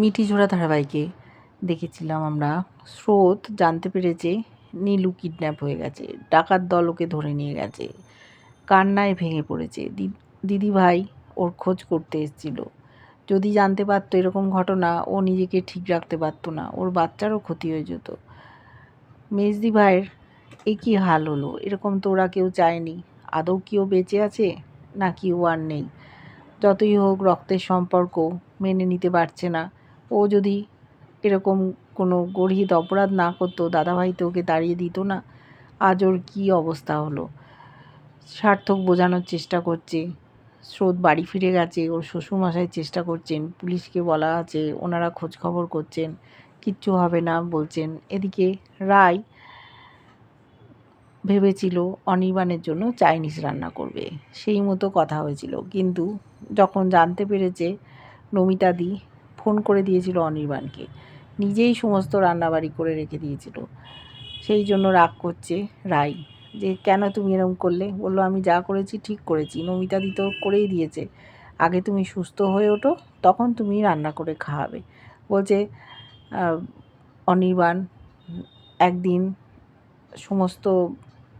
মিঠি ঝোড়া ধারাবাহিকে দেখেছিলাম আমরা। স্রোত জানতে পেরেছে নীলু কিডন্যাপ হয়ে গেছে, ডাকাত দল ওকে ধরে নিয়ে গেছে, কান্নায় ভেঙে পড়েছে। দিদি ভাই ওর খোঁজ করতে এসেছিল। যদি জানতে পারতো এরকম ঘটনা, ও নিজেকে ঠিক রাখতে পারতো না, ওর বাচ্চারও ক্ষতি হয়ে যেত। মেজদি ভাইয়ের এ কী হাল হলো? এরকম তো ওরা কেউ চায়নি। আদৌ কি ও বেঁচে আছে? নাকি ও আর নেই? যতই হোক রক্তের সম্পর্ক মেনে নিতে পারছে না। ও যদি এরকম কোনো গর্হিত অপরাধ না করতো, দাদাভাই তো ওকে তাড়িয়ে দিত না। আজ ওর কী অবস্থা হলো? সার্থক বোঝানোর চেষ্টা করছে। স্রোত বাড়ি ফিরে গেছে, ওর শ্বশুরমশাই চেষ্টা করছেন। পুলিশকে বলা আছে, ওনারা খোঁজখবর করছেন। কিচ্ছু হবে না বলছেন। এদিকে রায় ভেবেছিল অনির্বাণের জন্য চাইনিজ রান্না করবে। সেই মতো কথা হয়েছিল। কিন্তু যখন জানতে পেরেছে নমিতাদি ফোন করে দিয়েছিল অনির্বাণকে। নিজেই সমস্ত রান্নাবাড়ি করে রেখে দিয়েছিল। সেই জন্য রাগ করছে রাই। যে কেন তুমি এরকম করলে? বলল, আমি যা করেছি ঠিক করেছি। নমিতাদি তো করেই দিয়েছে। আগে তুমি সুস্থ হয়ে ওঠো, তখন তুমি রান্না করে খাওয়াবে। বলছে অনির্বাণ, একদিন সমস্ত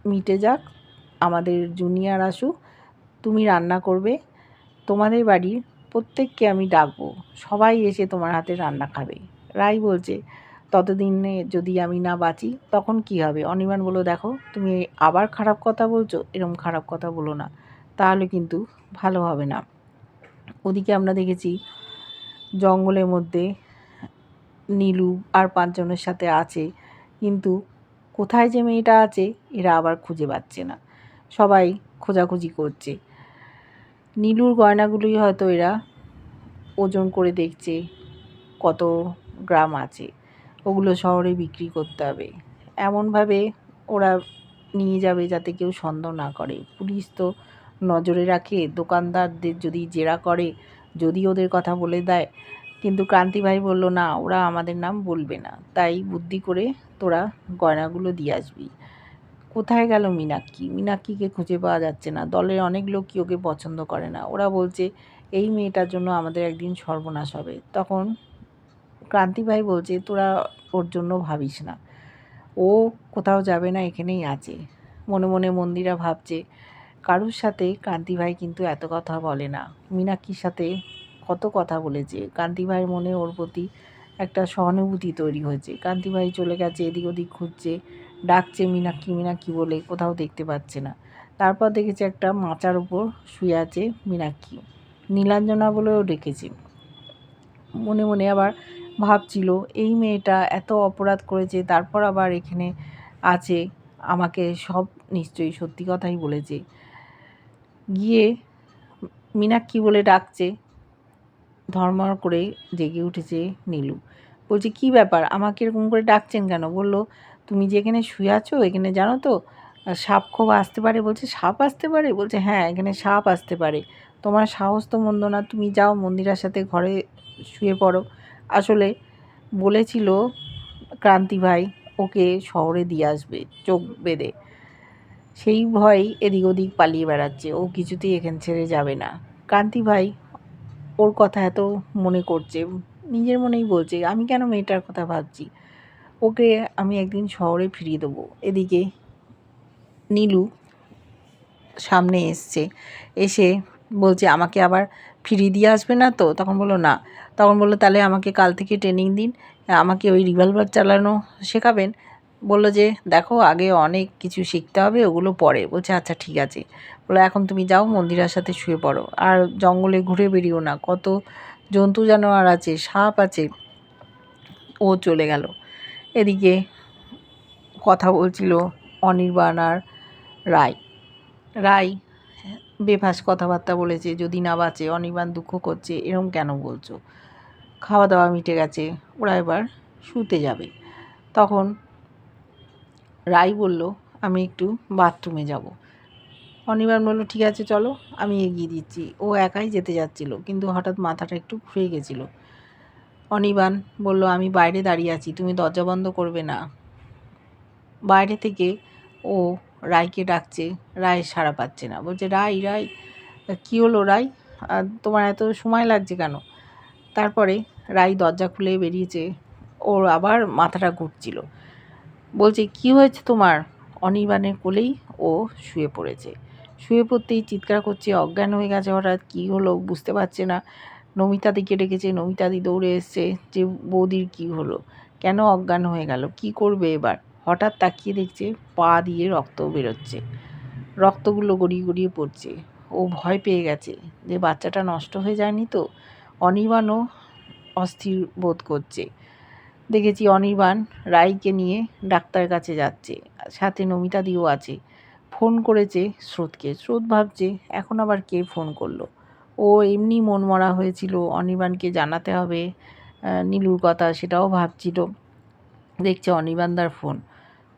মিটে যাক। আমাদের জুনিয়র আসুক। তুমি রান্না করবে। তোমাদের বাড়ির প্রত্যেককে আমি ডাকবো। সবাই এসে তোমার হাতে রান্না খাবে। রাই বলছে, ততদিনে যদি আমি না বাঁচি, তখন কি হবে? অনির্বাণ বলো দেখো, তুমি আবার খারাপ কথা বলছো, এরম খারাপ কথা বলো না। তাহলে কিন্তু ভালো হবে না। ওদিকে আমরা দেখেছি, জঙ্গলের মধ্যে নীলু আর পাঁচজনের সাথে আছে, কিন্তু কোথায় যে মেয়েটা আছে, এরা আবার খুঁজে পাচ্ছে না। সবাই খোঁজাখুঁজি করছে। নীলুর গয়নাগুলোই হয়তো এরা ওজন করে দেখছে কত গ্রাম আছে। ওগুলো শহরে বিক্রি করতে হবে। এমনভাবে ওরা নিয়ে যাবে যাতে কেউ সন্দেহ না করে। পুলিশ তো নজরে রাখে, দোকানদারদের যদি জেরা করে, যদি ওদের কথা বলে দেয়। কিন্তু ক্রান্তি ভাই বলল, না, ওরা আমাদের নাম বলবে না। তাই বুদ্ধি করে তোরা গয়নাগুলো দিয়ে আসবি। কোথায় গেল মীনাক্ষী? মীনাক্ষীকে খুঁজে পাওয়া যাচ্ছে না। দলের অনেক লোকই ওকে পছন্দ করে না। ওরা বলছে, এই মেয়েটার জন্য আমাদের একদিন সর্বনাশ হবে। তখন ক্রান্তিভাই বলছে, তোরা ওর জন্য ভাবিস না। ও কোথাও যাবে না, এখানেই আছে। মনে মনে মন্দিরা ভাবছে, কারুর সাথে? কান্তি ভাই কিন্তু এত কথা বলে না। মীনাক্ষীর সাথে কত কথা বলেছে। কান্তি ভাইয়ের মনে ওর প্রতি একটা সহানুভূতি তৈরি হয়েছে। কান্তি ভাই চলে গেছে, এদিক ওদিক খুঁজছে ডাকছে মিনাক্ষী মিনাক্ষী বলে কোথাও দেখতে পাচ্ছে না। তারপর দেখেছে একটা মাচার উপর শুয়ে আছে মীনাক্ষী। নীলাঞ্জনা বলেও ডেকেছে। মনে মনে আবার ভাবছিল, এই মেয়েটা এত অপরাধ করেছে, তারপর আবার এখানে আছে, আমাকে সব নিশ্চয়ই সত্যি কথাই বলেছে। গিয়ে মীনাক্ষী বলে ডাকছে ধর্মর করে জেগে উঠেছে নীলু। বলছে, কি ব্যাপার? আমাকে এরকম করে ডাকছেন কেন? বলল, তুমি যে এখানে শুয়ে আছো, এখানে জানো তো, সাপ খোপ আসতে পারে। বলছে, সাপ আসতে পারে? বলছে হ্যাঁ এখানে সাপ আসতে পারে। তোমার সাহস তো মন্দ না, তুমি যাও মন্দিরার সাথে ঘরে শুয়ে পড়ো। আসলে বলেছিল ক্রান্তি ভাই, ওকে শহরে দিয়ে আসবে, চোখ বেঁধে। সেই ভয় এদিক ওদিক পালিয়ে বেড়াচ্ছে, ও কিছুতেই এখান ছেড়ে যাবে না। ক্রান্তি ভাই ওর কথা এত মনে করছে, নিজের মনেই বলছে, আমি কেন মেয়েটার কথা ভাবছি? ওকে আমি একদিন শহরে ফিরিয়ে দেবো। এদিকে নীলু সামনে এসছে, এসে বলছে, আমাকে আবার ফিরিয়ে দিয়ে আসবে না তো? তখন বলল, না। তখন বলল, তাহলে আমাকে কাল থেকে ট্রেনিং দিন, আমাকে ওই রিভলভার চালানো শেখাবেন বলল যে, দেখো, আগে অনেক কিছু শিখতে হবে, ওগুলো পরে। বলছে আচ্ছা ঠিক আছে। বলো এখন তুমি যাও, মন্দিরার সাথে শুয়ে পড়ো। আর জঙ্গলে ঘুরে বেরিও না, কত জন্তু জানোয়ার আছে, সাপ আছে। ও চলে গেল। এদিকে কথা বলছিল অনির্বাণ আর রায়। রায় বেফাস কথাবার্তা বলেছে, যদি না বাঁচে, অনির্বাণ দুঃখ করছে, এরম কেন বলছো? খাওয়া দাওয়া মিটে গেছে, ওরা এবার শুতে যাবে। তখন রাই বলল, আমি একটু বাথরুমে যাব। অনির্বাণ বলল, ঠিক আছে, চলো, আমি এগিয়ে দিচ্ছি। ও একাই যেতে যাচ্ছিল, কিন্তু হঠাৎ মাথাটা একটু ঘুরে গেছিল। অনির্বাণ বলল, আমি বাইরে দাঁড়িয়ে আছি, তুমি দরজা বন্ধ করবে না। বাইরে থেকে ও রায়কে ডাকছে রায় সাড়া পাচ্ছে না। বলছে, রাই রাই, কী হলো রাই? তোমার এত সময় লাগছে কেন? তারপরে রায় দরজা খুলে বেরিয়েছে, ওর আবার মাথাটা ঘুরছিল। বলছে, কি হয়েছে তোমার? অনির্বাণের কোলেই ও শুয়ে পড়েছে। শুয়ে পড়তেই চিৎকার করছে, অজ্ঞান হয়ে গেছে হঠাৎ, কী হলো বুঝতে পারছে না। নমিতাদিকে ডেকেছে নমিতাদি দৌড়ে এসছে যে, বৌদির কি হলো? কেন অজ্ঞান হয়ে গেল? কি করবে এবার? হঠাৎ তাকিয়ে দেখছে, পা দিয়ে রক্ত বেরোচ্ছে। রক্তগুলো গড়িয়ে গড়িয়ে পড়ছে। ও ভয় পেয়ে গেছে যে, বাচ্চাটা নষ্ট হয়ে যায়নি তো? অনির্বাণও অস্থির বোধ করছে। দেখেছি অনির্বাণ রায়কে নিয়ে ডাক্তারের কাছে যাচ্ছে। সাথে নমিতাদিও আছে। ফোন করেছে স্রোতকে। স্রোত ভাবছে, এখন আবার কে ফোন করল? ও এমনি মনমরা হয়েছিল। অনির্বাণকে জানাতে হবে নীলুর কথা সেটাও ভাবছিল। দেখছে অনির্বাণদার ফোন।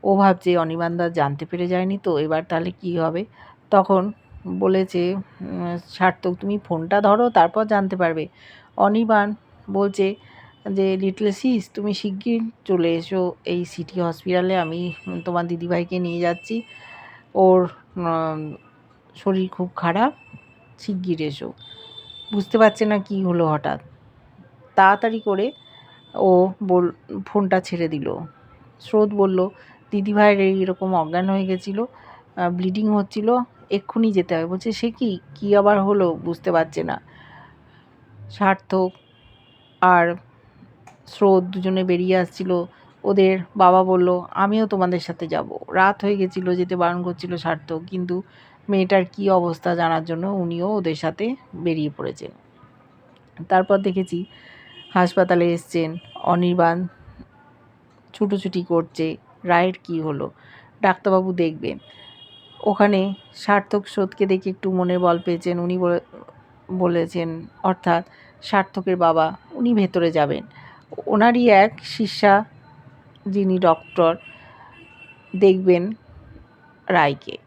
ও ভাবছে অনির্বাণদা জানতে পেরে যায়নি তো, এবার তাহলে কি হবে? তখন বলেছে সার্থক, তুমি ফোনটা ধরো, তারপর জানতে পারবে। অনির্বাণ বলছে যে লিটল সিস তুমি শিগগির চলে এসো এই সিটি হসপিটালে আমি তোমার দিদিভাইকে নিয়ে যাচ্ছি। ওর শরীর খুব খারাপ। শিগগির এসো। বুঝতে পারছে না কি হলো হঠাৎ। তাড়াতাড়ি করে ও বল, ফোনটা ছেড়ে দিল। স্রোত বলল, দিদিভাইয়ের এইরকম অজ্ঞান হয়ে গেছিল ব্লিডিং হচ্ছিল, এক্ষুনি যেতে হবে। বলছে, সে কি? কী আবার হলো? বুঝতে পারছে না। সার্থক আর স্রোত দুজনে বেরিয়ে আসছিল। ওদের বাবা বলল, আমিও তোমাদের সাথে যাব। রাত হয়ে গেছিল, যেতে বারণ করছিল সার্থক। কিন্তু মেয়েটার কি অবস্থা জানার জন্য উনিও ওদের সাথে বেরিয়ে পড়েছেন। তারপর দেখেছি হাসপাতালে এসছেন অনির্বাণ। ছুটোছুটি করছে। রায়ের কি হলো? ডাক্তারবাবু দেখবেন। ওখানে সার্থক স্রোতকে দেখে একটু মনে বল পেয়েছেন। উনি বলেছেন, অর্থাৎ সার্থকের বাবা, উনি ভেতরে যাবেন। ওনারই এক শিষ্যা যিনি ডক্টর, দেখবেন রায়কে।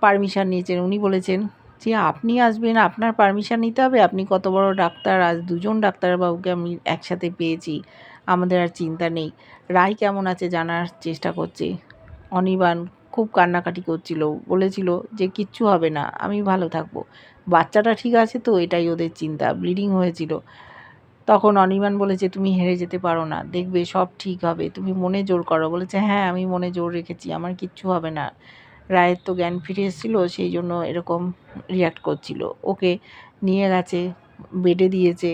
পারমিশন নিয়েছেন। উনি বলেছেন যে আপনি আসবেন, আপনার পারমিশন নিতে হবে। আপনি কত বড় ডাক্তার, আজ দুজন ডাক্তারবাবুকে আমি একসাথে পেয়েছি। আমাদের আর চিন্তা নেই। রায় কেমন আছে জানার চেষ্টা করছে। অনির্বাণ খুব কান্নাকাটি করছিল। বলেছিল যে, কিচ্ছু হবে না, আমি ভালো থাকব। বাচ্চাটা ঠিক আছে তো, এটাই ওদের চিন্তা। ব্লিডিং হয়েছিল। তখন অনির্বাণ বলেছে তুমি হেরে যেতে পারো না। দেখবে সব ঠিক হবে। তুমি মনে জোর করো। বলেছে হ্যাঁ আমি মনে জোর রেখেছি। আমার কিচ্ছু হবে না। রায়ের তো জ্ঞান ফিরে এসেছিল, সেই জন্য এরকম রিয়াক্ট করছিল। ওকে নিয়ে গেছে, বেডে দিয়েছে,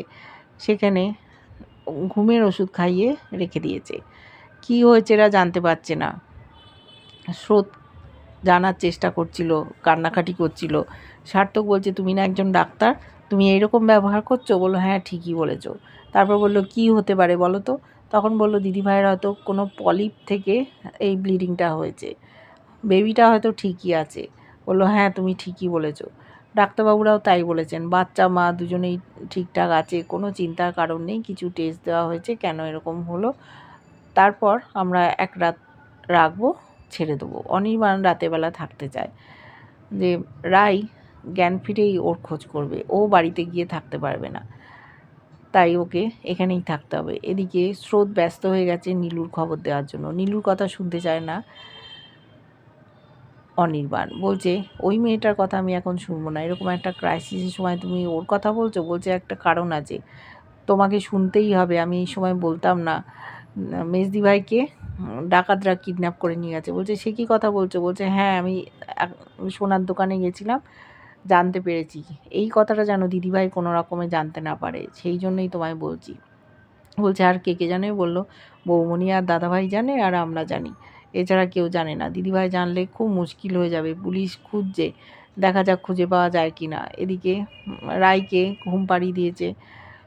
সেখানে ঘুমের ওষুধ খাইয়ে রেখে দিয়েছে। কি হয়েছে এরা জানতে পারছে না। স্রোত জানার চেষ্টা করছিল, কান্নাকাটি করছিল। সার্থক বলছে, তুমি না একজন ডাক্তার? তুমি এইরকম ব্যবহার করছ? বলল হ্যাঁ ঠিকই বলেছ। তারপর বলল, কি হতে পারে বলো তো? তখন বলল, দিদিভাইয়ের হয়তো কোনো পলিপ থেকে এই ব্লিডিংটা হয়েছে। বেবিটা হয়তো ঠিকই আছে। বলল হ্যাঁ তুমি ঠিকই বলেছ। ডাক্তারবাবুরাও তাই বলেছেন। বাচ্চা, মা দুজনেই ঠিকঠাক আছে, কোনো চিন্তার কারণ নেই, কিছু টেস্ট দেওয়া হয়েছে, কেন এরকম হলো? তারপর আমরা এক রাত রাখব, ছেড়ে দেবো। অনির্বাণ রাতেরবেলা থাকতে চায়। যে রাই জ্ঞান ফিরেই ওর খোঁজ করবে। ও বাড়িতে গিয়ে থাকতে পারবে না। তাই ওকে এখানেই থাকতে হবে। এদিকে স্রোত ব্যস্ত হয়ে গেছে নীলুর খবর দেওয়ার জন্য। নীলুর কথা শুনতে চায় না অনির্বাণ। বলছে, ওই মেয়েটার কথা আমি এখন শুনব না। এরকম একটা ক্রাইসিসের সময় তুমি ওর কথা বলছো? বলছে, একটা কারণ আছে। তোমাকে শুনতেই হবে। আমি এই সময় বলতাম না। মেজদি ভাইকে ডাকাতরা কিডন্যাপ করে নিয়ে গেছে। বলছে, সে কী কথা বলছো? বলছে হ্যাঁ আমি সোনার দোকানে গেছিলাম। জানতে পেরেছি। এই কথাটা যেন দিদিভাই কোনো রকমে জানতে না পারে, সেই জন্যই তোমায় বলছি। বলছে, আর কে কে জানে? বলল, বৌমণি আর দাদাভাই জানে আর আমরা জানি। এছাড়া কেউ জানে না। দিদিভাই জানলে খুব মুশকিল হয়ে যাবে। পুলিশ খুঁজছে, দেখা যাক খুঁজে পাওয়া যায় কি না। এদিকে রায়কে ঘুম পাড়িয়ে দিয়েছে।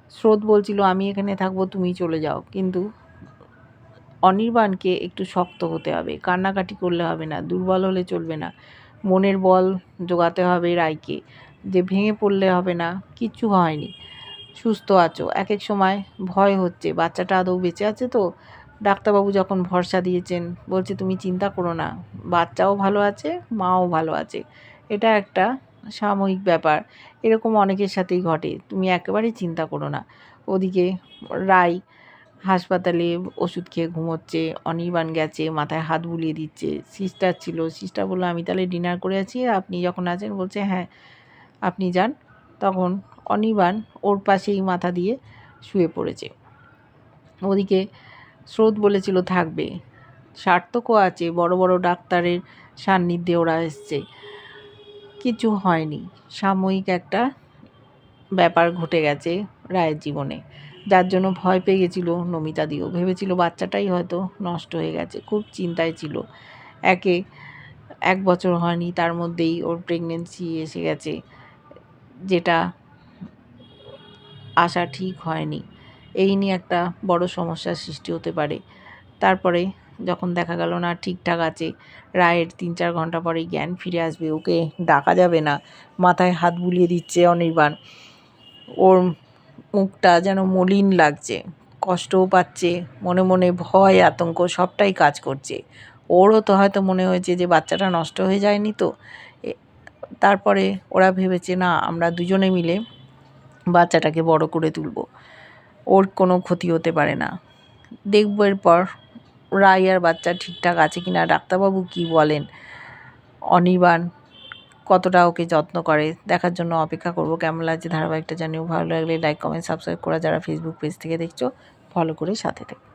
স্রোত বলছিল, আমি এখানে থাকব, তুমি চলে যাও। কিন্তু অনির্বাণকে একটু শক্ত হতে হবে। কান্নাকাটি করলে হবে না, দুর্বল হলে চলবে না। মনের বল জোগাতে হবে রায়কে। যে ভেঙে পড়লে হবে না, কিচ্ছু হয়নি। সুস্থ আছো। এক এক সময় ভয় হচ্ছে। বাচ্চাটা আদৌ বেঁচে আছে তো? ডাক্তারবাবু যখন ভরসা দিয়েছেন, বলছে, তুমি চিন্তা করো না। বাচ্চাও ভালো আছে, মাও ভালো আছে। এটা একটা সাময়িক ব্যাপার। এরকম অনেকের সাথেই ঘটে। তুমি একেবারেই চিন্তা করো না। ওদিকে রায় হাসপাতালে ওষুধ খেয়ে ঘুমোচ্ছে, অনির্বাণ গেছে, মাথায় হাত বুলিয়ে দিচ্ছে। সিস্টার ছিল। সিস্টার বলল, আমি তাহলে ডিনার করে আছি। আপনি যখন আছেন? বলছে হ্যাঁ আপনি যান। তখন অনির্বাণ ওর পাশেই মাথা দিয়ে শুয়ে পড়েছে। ওদিকে স্রোত বলেছিল, থাকবে। সার্থকও আছে, বড় বড় ডাক্তারের সান্নিধ্যে ওরা এসছে। কিছু হয়নি। সাময়িক একটা ব্যাপার ঘটে গেছে রায়ের জীবনে। যার জন্য ভয় পেয়ে গেছিল নমিতা দিও। ভেবেছিল বাচ্চাটাই হয়তো নষ্ট হয়ে গেছে, খুব চিন্তায় ছিল। একে এক বছর হয়নি, তার মধ্যেই ওর প্রেগনেন্সি এসে গেছে, যেটা আসা ঠিক হয়নি। এই নিয়ে একটা বড় সমস্যার সৃষ্টি হতে পারে। তারপরে যখন দেখা গেল না ঠিকঠাক আছে, রায়ের তিন চার ঘণ্টা পরেই জ্ঞান ফিরে আসবে, ওকে ডাকা যাবে না, মাথায় হাত বুলিয়ে দিচ্ছে অনির্বাণ। ওর মুখটা যেন মলিন লাগছে, কষ্টও পাচ্ছে, মনে মনে ভয়, আতঙ্ক সবটাই কাজ করছে। ওরও তো হয়তো মনে হয়েছে যে বাচ্চাটা নষ্ট হয়ে যায়নি তো। তারপরে ওরা ভেবেছে, না, আমরা দুজনে মিলে বাচ্চাটাকে বড় করে তুলব। ওর কোনো ক্ষতি হতে পারে না। দেখব এরপর রাই আর বাচ্চা ঠিকঠাক আছে কিনা, ডাক্তারবাবু কি বলেন? অনির্বাণ কতটা ওকে যত্ন করে, দেখার জন্য অপেক্ষা করব। কেমন লাগছে ধারাবাহিকটা জানিও ভালো লাগলে লাইক কমেন্ট সাবস্ক্রাইব করা যারা ফেসবুক পেজ থেকে দেখছ ফলো করে সাথে থেকো।